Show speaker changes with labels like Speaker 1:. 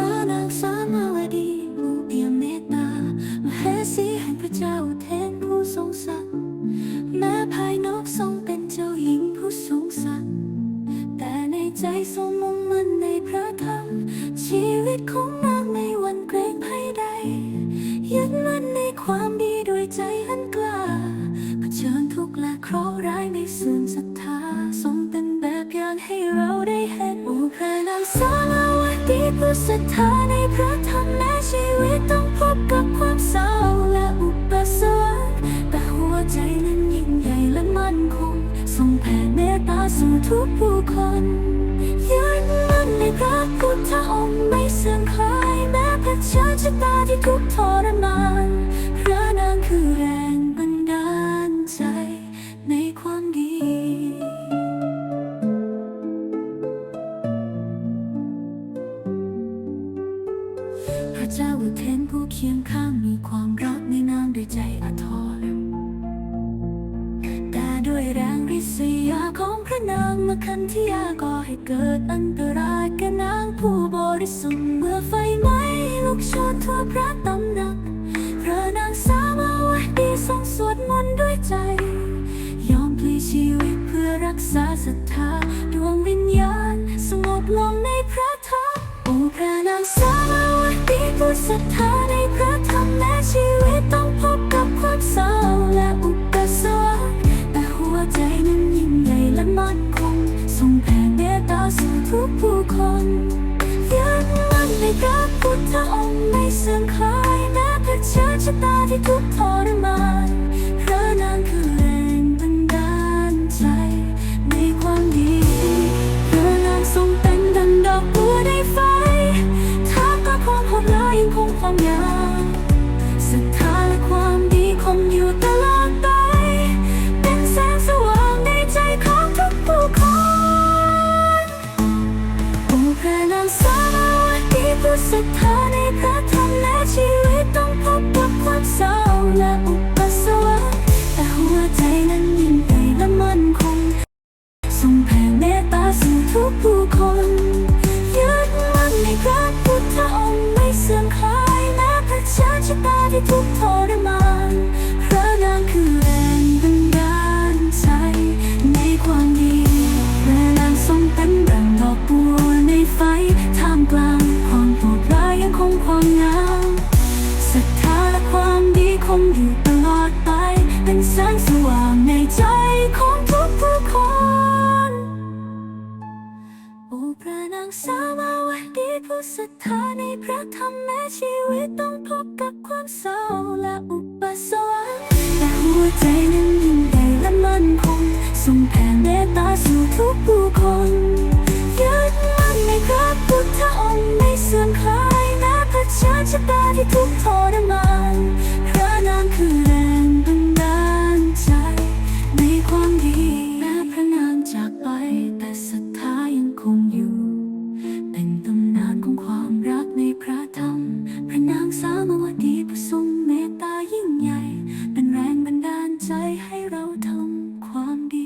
Speaker 1: ханах сама леді ผู้เปี่ยมเมตตาเหสีแห่งพระเจ้าเทนผู้ทงศักแม้ภายนอกทรงเป็นเจ้าหญิงผู้สงศักแต่ในใจทรงมุ่งมั่นในพระธรรม ชีวิตของนางไม่วันเกรงภัยใดยึดมั่นในความดีดยใจอันกล้าเผชิญทุกข์ละคราะร้ายในสื่อศรัทธาทรงเป็นแบบอย่างให้เราได้เห็นโอ้พระนางสา ผู้ศรัทธาในพระธรรมแม้ชีวิตต้องพบกับความเศร้าและอุปสรรคแต่หัวใจนั้นยิ่งใหญ่และมั่นคงทรงแผ่เมตตาสู่ทุกผู้คนยืนมั่นในพระพุทธองค์ไม่เสื่อมคลายแม้เผชิญชะตาที่ทุกข์ทรมาน คียงข้างมีความรักในนางด้วยใจอาทรแต่ด้วยแรงริษยาของพระนางมาคันที่ยาก่อให้เกิดอันตรายแก่นางผู้บริสุทธิ์เมื่อไฟไหม้ลุกโชนทั่วพระตำหนัก พระนางสาวาวดีทรงสวดมนต์ด้วยใจ ยอมพลีชีวิตเพื่อรักษาศรัทธาดวงวิญญาณ สงบลงในพระทัยโอ้พระนางสาวาวดีผู้ศรัทธา พระพุทธองค์ไม่เสื่อมคลายแม้เผชิญชะตาที่ทุกทรมาน ดีผู้ศรัทธาในพระธรรมและชีวิตต้องพบกับความเศร้าและอุปสรรคแต่หัวใจนั้นยิ่งใหญ่และมั่นคงทรงแผ่เมตตาสู่ทุกผู้คนยึดมั่นในพระพุทธองค์ไม่เสื่อมคลายแม้เผชิญชะตาที่ทุกข์ท งสาวาวัดีผู้ศรัทธาในพระธรรมแม้ชีวิตต้องพบกับความเศร้าและอุปสรรคแต่หัวใจนั้นยิ่งใหญ่และมั่นคงทรงแผ่เมตตาสู่ทุกผู้คนยืนมั่นในพระพุทธองค์ไม่เสื่อมคลายแม้เผชิญชะตาที่ทุกข์ทรมาน